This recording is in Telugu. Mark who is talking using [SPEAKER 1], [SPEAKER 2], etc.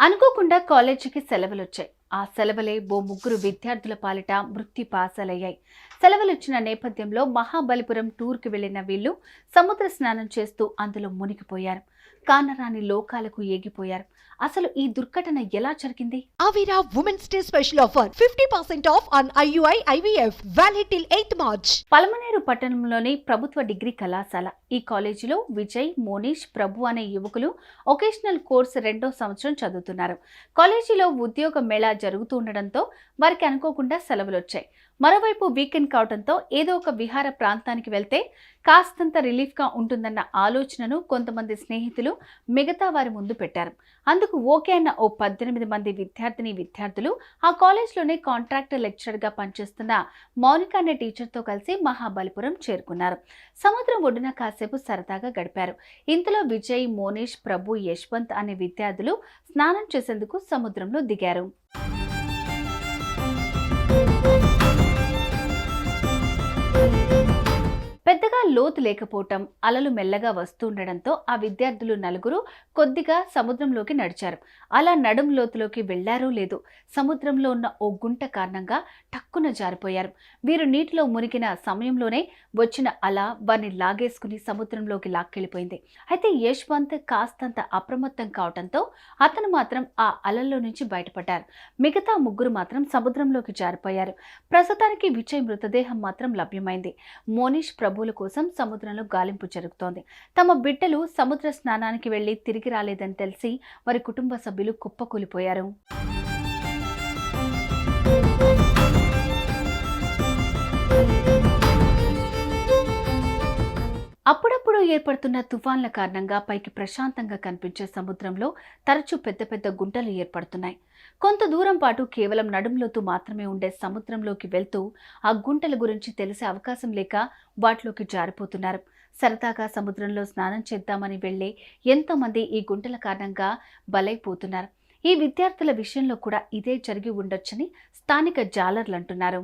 [SPEAKER 1] అనుకోకుండా కాలేజీకి సెలవులు వచ్చాయి ఆ సెలవులే ఓ ముగ్గురు విద్యార్థుల పాలిట మృత్యు పాసలయ్యాయి. సెలవులు ఇచ్చిన నేపథ్యంలో మహాబలిపురం టూర్కి వెళ్ళిన వీళ్ళు సముద్ర స్నానం చేస్తూ అందులో మునిగిపోయారు. కానరాని లోకాలకు ఏగిపోయారు. అసలు ఈ దుర్ఘటన ఎలా జరిగింది?
[SPEAKER 2] Avira Women's Day special offer 50% off on IUI IVF valid till 8th March.
[SPEAKER 1] Palamaner పట్టణంలోని ప్రభుత్వ డిగ్రీ కళాశాల. ఈ కాలేజీలో విజయ్ మోనీష్ ప్రభు అనే యువకులు ఒకేషనల్ కోర్సు రెండో సంవత్సరం చదువుతున్నారు. కాలేజీలో ఉద్యోగ మేళా జరుగుతుండడంతో వారికి అనుకోకుండా సెలవులు వచ్చాయి మరోవైపు వీకెండ్ కావడంతో ఏదో ఒక విహార ప్రాంతానికి వెళ్తే కాస్తంత రిలీఫ్గా ఉంటుందన్న ఆలోచనను కొంతమంది స్నేహితులు మిగతా వారి ముందు పెట్టారు. అందుకు ఓకే అన్న ఓ పద్దెనిమిది మంది విద్యార్థిని విద్యార్థులు ఆ కాలేజ్లోనే కాంట్రాక్ట్ లెక్చరర్గా పనిచేస్తున్న మౌనిక అనే టీచర్తో కలిసి మహాబలిపురం చేరుకున్నారు. సముద్రం ఒడ్డున కాసేపు సరదాగా గడిపారు. ఇంతలో విజయ్ మోనేష్ ప్రభు యశ్వంత్ అనే విద్యార్థులు స్నానం చేసేందుకు సముద్రంలో దిగారు. పెద్దగా లేకపోవటం అలలు మెల్లగా వస్తుండడంతో ఆ విద్యార్థులు నలుగురు కొద్దిగా సముద్రంలోకి నడిచారు. అలా నడుం లోతులోకి వెళ్ళారో లేదు సముద్రంలో ఉన్న ఓ గుంట కారణంగా టక్కున జారిపోయారు. వీరు నీటిలో మునిగిన సమయంలోనే వచ్చిన అల వారిని లాగేసుకుని సముద్రంలోకి లాక్కెళ్ళిపోయింది. అయితే యశ్వంత్ కాస్తంత అప్రమత్తం కావడంతో అతను మాత్రం ఆ అలల్లో నుంచి బయటపడ్డారు. మిగతా ముగ్గురు మాత్రం సముద్రంలోకి జారిపోయారు. ప్రస్తుతానికి విజయ్ మృతదేహం మాత్రం లభ్యమైంది. మోనీష్ ప్రభువుల కోసం సముద్రంలో గాలింపు జరుగుతోంది. తమ బిడ్డలు సముద్ర స్నానానికి వెళ్ళి తిరిగి రాలేదని తెలిసి వారి కుటుంబ సభ్యులు కుప్పకూలిపోయారు. అప్పుడప్పుడు ఏర్పడుతున్న తుఫాన్ల కారణంగా పైకి ప్రశాంతంగా కనిపించే సముద్రంలో తరచూ పెద్ద పెద్ద గుంటలు ఏర్పడుతున్నాయి. కొంత దూరం పాటు కేవలం నడుములోతూ మాత్రమే ఉండే సముద్రంలోకి వెళ్తూ ఆ గుంటల గురించి తెలిసే అవకాశం లేక వాటిలోకి జారిపోతున్నారు. సరదాగా సముద్రంలో స్నానం చేద్దామని వెళ్ళే ఎంతోమంది ఈ గుంటల కారణంగా బలైపోతున్నారు. ఈ విద్యార్థుల విషయంలో కూడా ఇదే జరిగి ఉండొచ్చని స్థానిక జాలర్లు అంటున్నారు.